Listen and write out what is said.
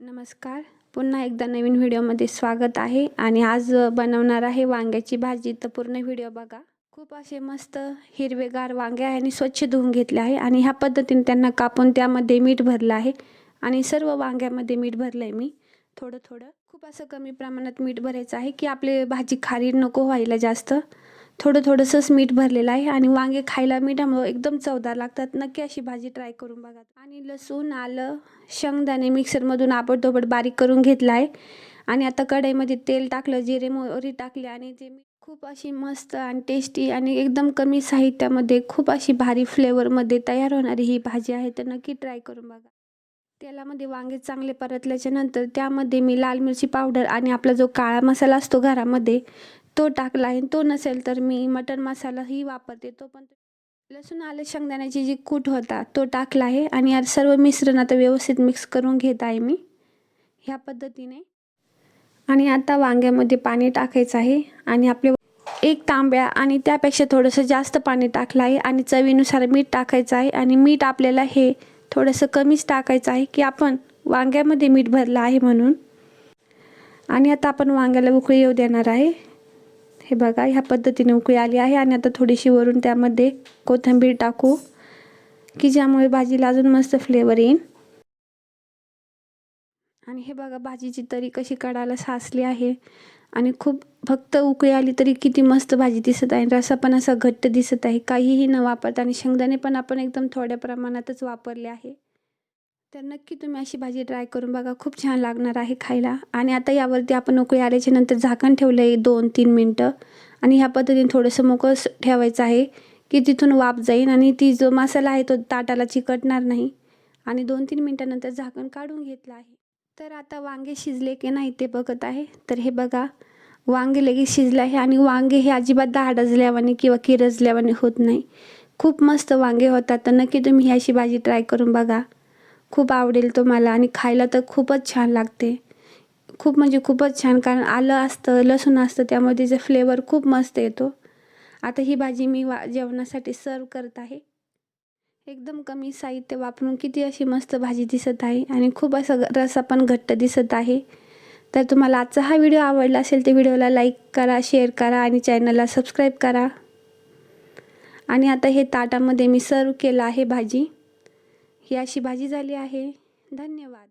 नमस्कार. पुन्हा एकदा नवीन व्हिडिओमध्ये स्वागत आहे आणि आज बनवणार आहे वांग्याची भाजी. तर पूर्ण व्हिडिओ बघा. खूप असे मस्त हिरवेगार वांगे आहे आणि स्वच्छ धुवून घेतले आहे आणि ह्या पद्धतीने त्यांना कापून त्यामध्ये मीठ भरलं आहे आणि सर्व वांग्यामध्ये मीठ भरलं आहे मी. थोडं थोडं. खूप असं कमी प्रमाणात मीठ भरायचं आहे की आपली भाजी खारी नको व्हायला जास्त. थोडं थोडंसंच मीठ भरलेलं आहे आणि वांगे खायला मिठामुळं एकदम चवदार लागतात. नक्की अशी भाजी ट्राय करून बघा. आणि लसूण आलं शेंगदाणे मिक्सरमधून आबडधोबड बारीक करून घेतला आहे आणि आता कढईमध्ये तेल टाकलं जिरे मोहरी टाकली आणि ते मी खूप अशी मस्त आणि टेस्टी आणि एकदम कमी साहित्यामध्ये खूप अशी भारी फ्लेवरमध्ये तयार होणारी ही भाजी आहे तर नक्की ट्राय करून बघा तेलामध्ये वांगे चांगले परतल्याच्या नंतर त्यामध्ये मी लाल मिरची पावडर आणि आपला जो काळा मसाला असतो घरामध्ये तो टाकला आहे तो नसेल तर मी मटन मसालाही वापरते. तो पण लसूण आलं शेंगदाण्याची जी कूट होता तो टाकला आहे आणि या सर्व मिश्रण आता व्यवस्थित मिक्स करून घेत आहे मी ह्या पद्धतीने. आणि आता वांग्यामध्ये पाणी टाकायचं आहे आणि आपले एक तांब्या आणि त्यापेक्षा थोडंसं जास्त पाणी टाकलं आहे आणि चवीनुसार मीठ टाकायचं आहे आणि मीठ आपल्याला हे थोडंसं कमीच टाकायचं आहे की आपण वांग्यामध्ये मीठ भरलं आहे म्हणून. आणि आता आपण वांग्याला उकळी येऊ देणार आहे. हे बघा ह्या पद्धतीने उकळी आली आहे आणि आता थोडीशी वरून त्यामध्ये कोथिंबीर टाकू की ज्यामुळे भाजीला अजून मस्त फ्लेवर येईल आणि हे बघा भाजीची तरी कशी कडाला साचली आहे आणि खूप फक्त उकळी आली तरी किती मस्त भाजी दिसत आहे. रसा पण असा घट्ट दिसत आहे. काहीही न वापरता आणि शेंगदाणे पण आपण एकदम थोड्या प्रमाणातच वापरले आहे. तर नक्की तुम्ही अशी भाजी ट्राय करून बघा. खूप छान लागणार आहे खायला. आणि आता यावरती आपण उकळी आल्याच्यानंतर झाकण ठेवलं आहे दोन तीन मिनटं. आणि ह्या पद्धतीने थोडंसं मोकळं ठेवायचं आहे की तिथून वाफ जाईल आणि ती जो मसाला आहे तो ताटाला चिकटणार नाही. आणि दोन तीन मिनटानंतर झाकण काढून घेतलं आहे. तर आता वांगे शिजले की नाही ते बघत आहे. तर हे बघा वांगे लगेच शिजले आहे आणि वांगे हे अजिबात दाडजल्यावाने किंवा किरजल्यावाने होत नाही. खूप मस्त वांगे होतात. तर नक्की तुम्ही ही अशी भाजी ट्राय करून बघा. खूप आवडेल तुम्हाला आणि खायला तर खूपच छान लागते. खूप म्हणजे खूपच छान कारण आलं असतं लसूण असतं त्यामुळे तिचा फ्लेवर खूप मस्त येतो. आता ही भाजी मी वा जेवणासाठी सर्व करत आहे. एकदम कमी साहित्य वापरून किती अशी मस्त भाजी दिसत आहे आणि खूप असं रसा पण घट्ट दिसत आहे. तर तुम्हाला आजचा हा व्हिडिओ आवडला असेल तर व्हिडिओला लाईक करा शेअर करा आणि चॅनलला सबस्क्राईब करा. आणि आता हे ताटामध्ये मी सर्व केलं आहे भाजी. ही अशी भाजी झाली आहे. धन्यवाद.